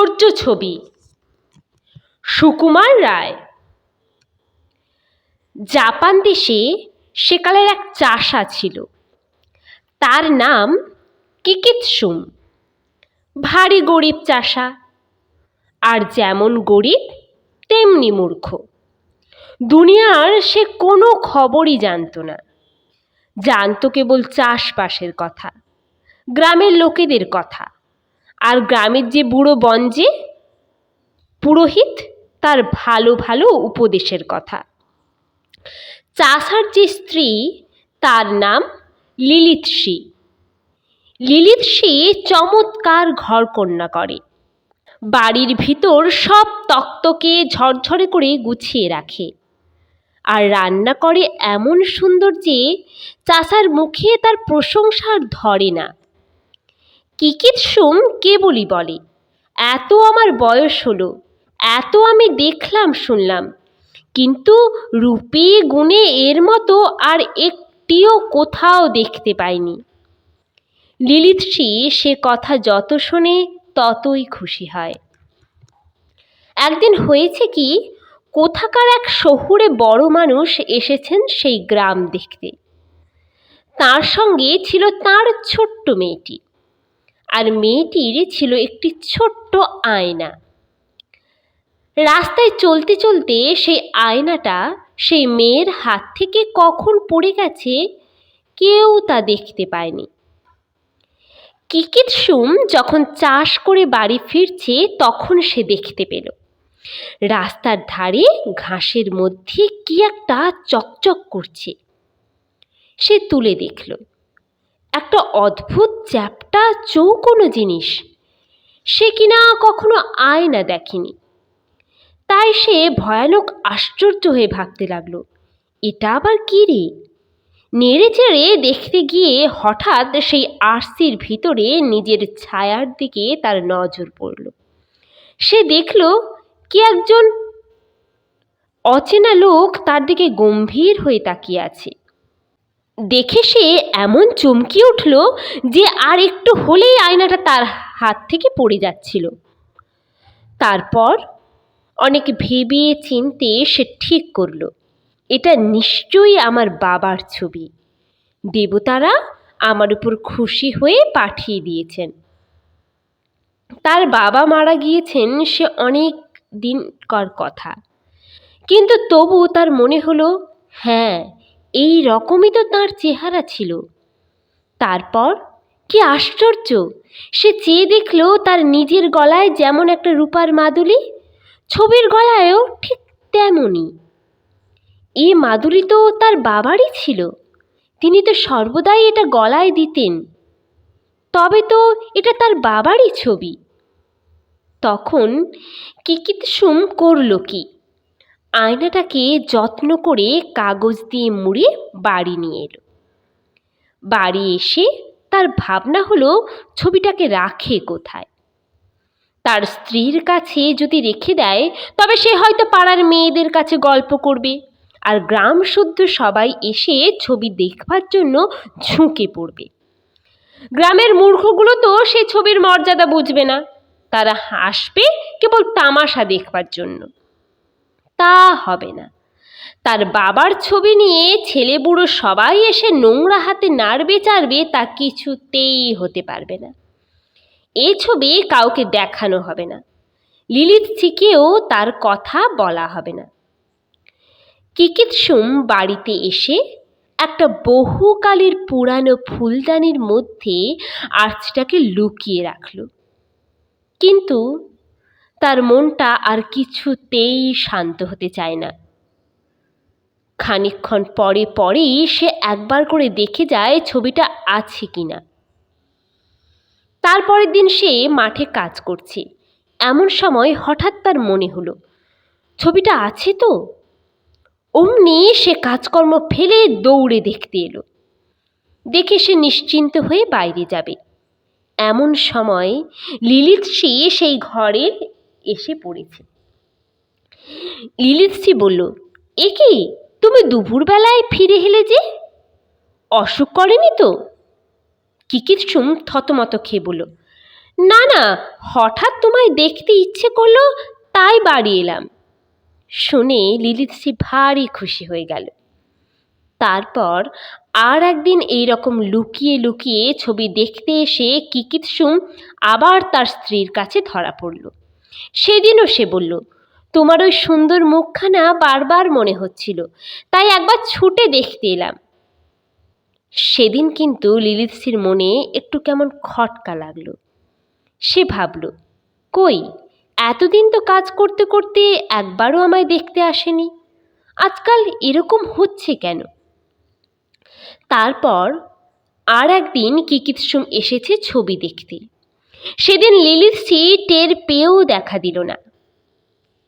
আশ্চর্য ছবি। সুকুমার রায়। জাপান দেশে সেকালের এক চাষা ছিল। তার নাম কিকিৎসুম। ভারী গরিব চাষা। আর যেমন গরিব, তেমনি মূর্খ। দুনিয়ার সে কোনো খবরই জানতো না। জানতো কেবল চাষবাসের কথা, গ্রামের লোকেদের কথা। আর গ্রামের যে বুড়ো বঞ্জে পুরোহিত তার ভালো ভালো উপদেশের কথা। চাষার যে স্ত্রী, তার নাম লিলিৎসি লিলিৎসি চমৎকার ঘরকন্যা করে। বাড়ির ভিতর সব তক্তকে ঝরঝরে করে গুছিয়ে রাখে। আর রান্না করে এমন সুন্দর যে, চাষার মুখে তার প্রশংসা আর ধরে না। কিকিৎসুম কেবলই বলে, এত আমার বয়স হলো, এত আমি দেখলাম, শুনলাম। কিন্তু রূপে গুণে এর মতো আর একটিও কোথাও দেখতে পাইনি। লিলিৎসি সে কথা যত শোনে ততই খুশি হয়। একদিন হয়েছে কি, কোথাকার এক শহুরে বড় মানুষ এসেছেন সেই গ্রাম দেখতে। তার সঙ্গে ছিল তার ছোট্ট মেয়েটি। আর মেয়েটির ছিল একটি ছোট্ট আয়না। রাস্তায় চলতে চলতে সেই আয়নাটা সেই মেয়ের হাত থেকে কখন পড়ে গেছে কেউ তা দেখতে পায়নি। কিকিৎসুম যখন চাষ করে বাড়ি ফিরছে তখন সে দেখতে পেল। রাস্তার ধারে ঘাসের মধ্যে কি একটা চকচক করছে। সে তুলে দেখল। একটা অদ্ভুত চ্যাপটা চৌকোনো জিনিস। সে কিনা কখনো আয়না দেখেনি। তাই সে ভয়ানক আশ্চর্য হয়ে ভাবতে লাগল, এটা আবার কী রে? নেড়ে চেড়ে দেখতে গিয়ে হঠাৎ সেই আরসির ভিতরে নিজের ছায়ার দিকে তার নজর পড়ল। সে দেখল, কি একজন? অচেনা লোক তার দিকে গম্ভীর হয়ে তাকিয়ে আছে। দেখে সে এমন চমকে উঠল যে আর একটু হলেই আয়নাটা তার হাত থেকে পড়ে যাচ্ছিল। তারপর অনেক ভেবে চিনতে সে ঠিক করল, এটা নিশ্চয়ই আমার বাবার ছবি। দেবতারা আমার উপর খুশি হয়ে পাঠিয়ে দিয়েছেন। তার বাবা মারা গিয়েছেন সে অনেক দিনকার কথা। কিন্তু তবু তার মনে হলো হ্যাঁ এই রকমই তো তাঁর চেহারা ছিল। তারপর কি আশ্চর্য, সে চেয়ে দেখল তার নিজের গলায় যেমন একটা রূপার মাদুলি, ছবির গলায়ও ঠিক তেমনই। এ মাদুলি তো তার বাবারই ছিল, তিনি তো সর্বদাই এটা গলায় দিতেন, তবে তো এটা তার বাবারই ছবি। তখন কিকিৎসুম করল কি? আয়নাটাকে যত্ন করে কাগজ দিয়ে মুড়ে বাড়ি নিয়ে এলো। বাড়ি এসে তার ভাবনা হলো ছবিটাকে রাখে কোথায়। তার স্ত্রীর কাছে যদি রেখে দেয়, তবে সে হয়তো পাড়ার মেয়েদের কাছে গল্প করবে। আর গ্রাম শুদ্ধ সবাই এসে ছবি দেখবার জন্য ঝুঁকে পড়বে। গ্রামের মূর্খগুলো তো সে ছবির মর্যাদা বুঝবে না। তারা হাসবে কেবল তামাশা দেখবার জন্য। তা হবে না। তার বাবার ছবি নিয়ে ছেলে বুড়ো সবাই এসে নোংরা হাতে নাড়বে চাড়বে তা কিছুতেই হতে পারবে না। এ ছবি কাউকে দেখানো হবে না। লিলিত চিকেও তার কথা বলা হবে না। কিকিৎসুম বাড়িতে এসে একটা বহুকালের পুরানো ফুলদানির মধ্যে আর্চটাকে লুকিয়ে রাখল। কিন্তু তার মনটা আর কিছুতেই শান্ত হতে চায় না। খানিক্ষণ পরে পরেই সে একবার করে দেখে যায় ছবিটা আছে কি না। তারপরের দিন সে মাঠে কাজ করছে। এমন সময় হঠাৎ তার মনে হলো, ছবিটা আছে তো? অমনি সে কাজকর্ম ফেলে দৌড়ে দেখতে এলো। দেখে সে নিশ্চিন্ত হয়ে বাইরে যাবে। এমন সময় লিলিৎসি সেই ঘরে এসে পড়েছে। লিলিৎসি বলল, এ কি? তুমি দুপুরবেলায় ফিরে হেলে যে? অসুখ করেনি তো? কিকিৎসুম থতমত খেয়ে বলল, না না, হঠাৎ তোমায় দেখতে ইচ্ছে করল, তাই বাড়ি এলাম। শুনে লিলিতসি ভারী খুশি হয়ে গেল। তারপর আর একদিন এই রকম লুকিয়ে লুকিয়ে ছবি দেখতে এসে কিকিৎসুম আবার তার স্ত্রীর কাছে ধরা পড়ল। সেদিনও সে বলল, তোমার ওই সুন্দর মুখখানা বারবার মনে হচ্ছিল, তাই একবার ছুটে দেখতে এলাম। সেদিন কিন্তু লিলিতসির মনে একটু কেমন খটকা লাগল। সে ভাবল, কই, এতদিন তো কাজ করতে করতে একবারও আমায় দেখতে আসেনি, আজকাল এরকম হচ্ছে কেন? তারপর আর একদিন কিকিৎসুম এসেছে ছবি দেখতে। সেদিন লিলির টের পেয়েও দেখা দিল না।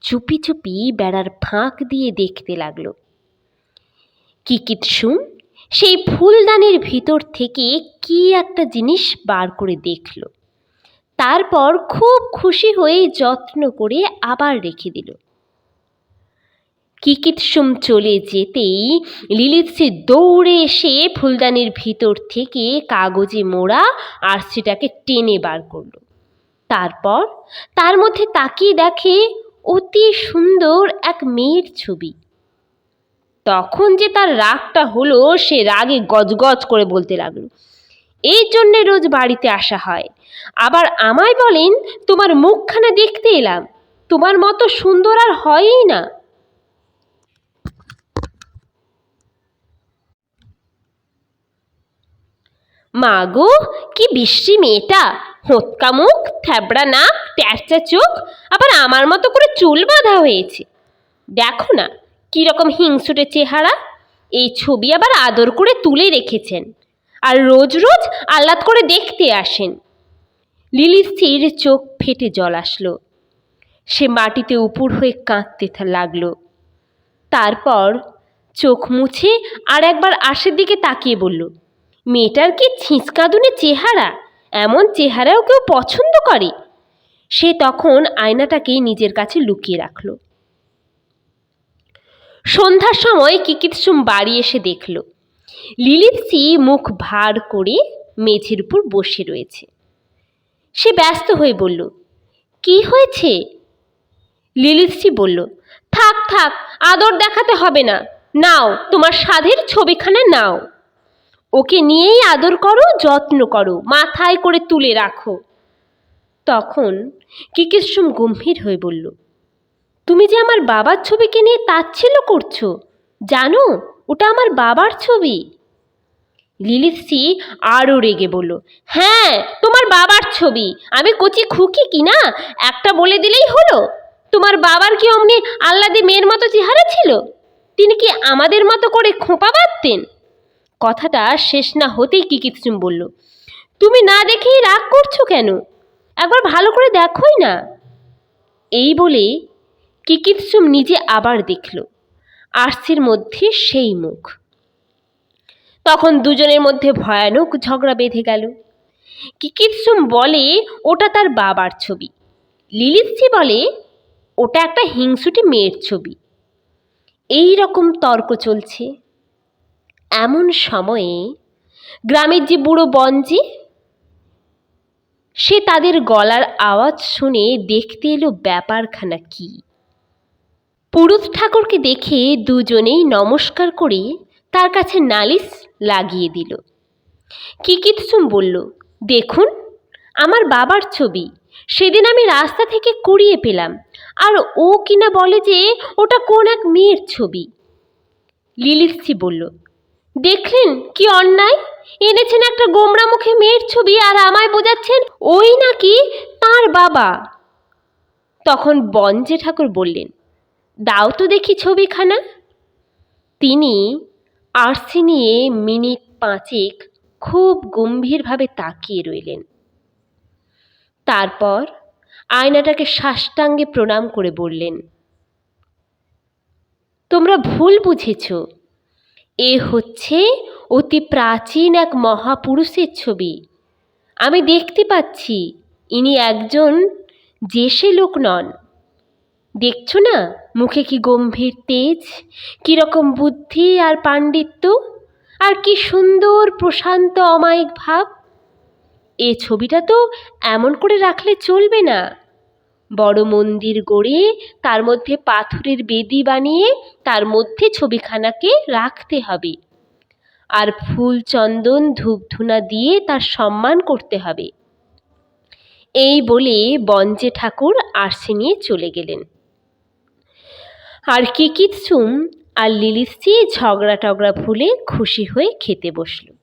চুপি চুপি বেড়ার ফাঁক দিয়ে দেখতে লাগল। কিকিৎসুম সেই ফুলদানির ভিতর থেকে কি একটা জিনিস বার করে দেখল। তারপর খুব খুশি হয়ে যত্ন করে আবার রেখে দিল। কিকিৎসুম চলে যেতেই লিলিৎসি দৌড়ে এসে ফুলদানির ভিতর থেকে কাগজে মোড়া আরসিটাকে টেনে বার করল। তারপর তার মধ্যে তাকিয়ে দেখে অতি সুন্দর এক মেয়ের ছবি। তখন যে তার রাগটা হলো, সে রাগে গজগজ করে বলতে লাগল, এই জন্যে রোজ বাড়িতে আসা হয়। আবার আমায় বলেন, তোমার মুখখানা দেখতে এলাম। তোমার মতো সুন্দর আর হয়ই না। মা গো কি বৃষ্টি মেয়েটা? হোঁতকা মুখ থ্যাবড়া নাক ট্যাচা চোখ, আবার আমার মতো করে চুল বাঁধা হয়েছে। দেখো না কীরকম হিংসুটে চেহারা। এই ছবি আবার আদর করে তুলে রেখেছেন। আর রোজ রোজ আহ্লাদ করে দেখতে আসেন। লিলিস্থির চোখ ফেটে জল আসলো। সে মাটিতে উপুর হয়ে কাঁদতে লাগল। তারপর চোখ মুছে আর একবার আশের দিকে তাকিয়ে বলল মেয়েটার কি ছিঁচকাদুনে চেহারা? এমন চেহারাও কেউ পছন্দ করে? সে তখন আয়নাটাকে নিজের কাছে লুকিয়ে রাখল। সন্ধ্যার সময় কিকিৎসুম বাড়ি এসে দেখল। লিলিপসি মুখ ভার করে মেঝের উপর বসে রয়েছে। সে ব্যস্ত হয়ে বলল, কি হয়েছে? লিলিপসি বলল, থাক থাক, আদর দেখাতে হবে না। নাও, তোমার সাধের ছবিখানা নাও। ওকে নিয়েই আদর করো, যত্ন করো, মাথায় করে তুলে রাখো। তখন কিকিৎসুম গম্ভীর হয়ে বলল, তুমি যে আমার বাবার ছবিকে নিয়ে তাচ্ছিল্য করছ, জানো, ওটা আমার বাবার ছবি? লিলিসি আরও রেগে বলল হ্যাঁ তোমার বাবার ছবি। আমি কচি খুকি কি না? একটা বলে দিলেই হলো। তোমার বাবার কি অমনি আল্লাদি মেয়ের মতো চেহারা ছিল? তিনি কি আমাদের মতো করে খোঁপা বাঁধতেন? কথাটা শেষ না হতেই কিকিৎসুম বলল। তুমি না দেখেই রাগ করছ কেন? একবার ভালো করে দেখোই না। এই বলে কিকিৎসুম নিজে আবার দেখল। আরসির মধ্যে সেই মুখ। তখন দুজনের মধ্যে ভয়ানক ঝগড়া বেঁধে গেল। কিকিৎসুম বলে ওটা তার বাবার ছবি। লিলিসি বলে ওটা একটা হিংসুটি মেয়ের ছবি। এই রকম তর্ক চলছে। এমন সময়ে গ্রামের যে বুড়ো বঞ্জি সে তাদের গলার আওয়াজ শুনে দেখতে এলো ব্যাপারখানা কি। পুরুষ ঠাকুরকে দেখে দুজনেই নমস্কার করে তার কাছে নালিশ লাগিয়ে দিল। কিকিৎসুম বলল, দেখুন, আমার বাবার ছবি, সেদিন আমি রাস্তা থেকে কুড়িয়ে পেলাম, আর ও কিনা বলে যে ওটা কোন এক মেয়ের ছবি। লিলিসি বলল দেখলেন কি অন্যায়? এনেছেন একটা গোমরা মুখে মেয়ের ছবি আর আমায় বোঝাচ্ছেন ওই নাকি তার বাবা। তখন বঞ্জে ঠাকুর বললেন, দাও তো দেখি ছবিখানা। তিনি আরসি নিয়ে মিনিট পাঁচেক খুব গম্ভীরভাবে তাকিয়ে রইলেন। তারপর আয়নাটাকে সাষ্টাঙ্গে প্রণাম করে বললেন, তোমরা ভুল বুঝেছ। এ হচ্ছে অতি প্রাচীন এক মহাপুরুষের ছবি। আমি দেখতে পাচ্ছি ইনি একজন জেসে লোক নন। দেখছ না মুখে কি গম্ভীর তেজ কীরকম বুদ্ধি আর পাণ্ডিত্য, আর কি সুন্দর, প্রশান্ত, অমায়িক ভাব। এ ছবিটা তো এমন করে রাখলে চলবে না। বড় মন্দির গড়ে তার মধ্যে পাথরের বেদি বানিয়ে তার মধ্যে ছবিখানাকে রাখতে হবে। আর ফুল, চন্দন, ধূপধুনা দিয়ে তার সম্মান করতে হবে। এই বলে বঞ্জে ঠাকুর আরশি নিয়ে চলে গেলেন। আর কিকিৎসুম আর লিলিশ্রী ঝগড়া টগড়া ভুলে খুশি হয়ে খেতে বসল।